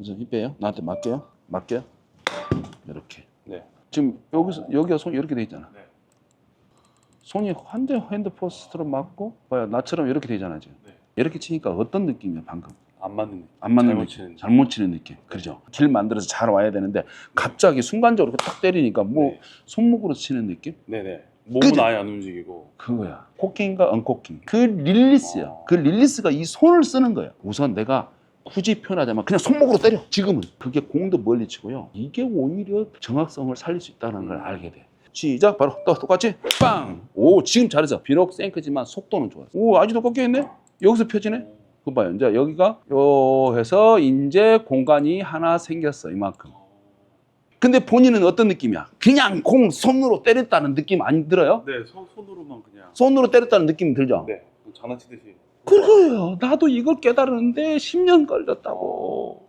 그래서 힘 빼요. 나한테 맞게요. 맞게요. 이렇게. 네. 지금 여기서 여기가 손이 이렇게 돼 있잖아. 네. 손이 한 대 핸드 포스트로 맞고 봐요. 나처럼 이렇게 되잖아 지금. 네. 이렇게 치니까 어떤 느낌이야 방금? 안 맞는 느낌. 안 맞는 잘못 느낌. 치는 잘못 치는 느낌. 그죠? 길 만들어서 잘 와야 되는데 갑자기 순간적으로 이렇게 딱 때리니까 뭐 네. 손목으로 치는 느낌? 네네. 몸은 그죠? 아예 안 움직이고. 그거야. 코킹과 언코킹. 그 릴리스야. 어. 그 릴리스가 이 손을 쓰는 거야. 우선 내가 굳이 표현하자면 그냥 손목으로 때려. 지금은. 그게 공도 멀리 치고요. 이게 오히려 정확성을 살릴 수 있다는 걸 음. 알게 돼. 시작. 바로 또 똑같이 빵. 오 지금 잘했어. 비록 생크지만 속도는 좋아. 오 아직도 꺾여 있네. 여기서 펴지네. 그 봐요. 이제 여기가 요 해서 이제 공간이 하나 생겼어. 이만큼. 근데 본인은 어떤 느낌이야? 그냥 공 손으로 때렸다는 느낌 안 들어요? 네, 손, 손으로만 그냥. 손으로 때렸다는 느낌 들죠? 네, 장난치듯이. 그거예요. 나도 이걸 깨달았는데 10년 걸렸다고.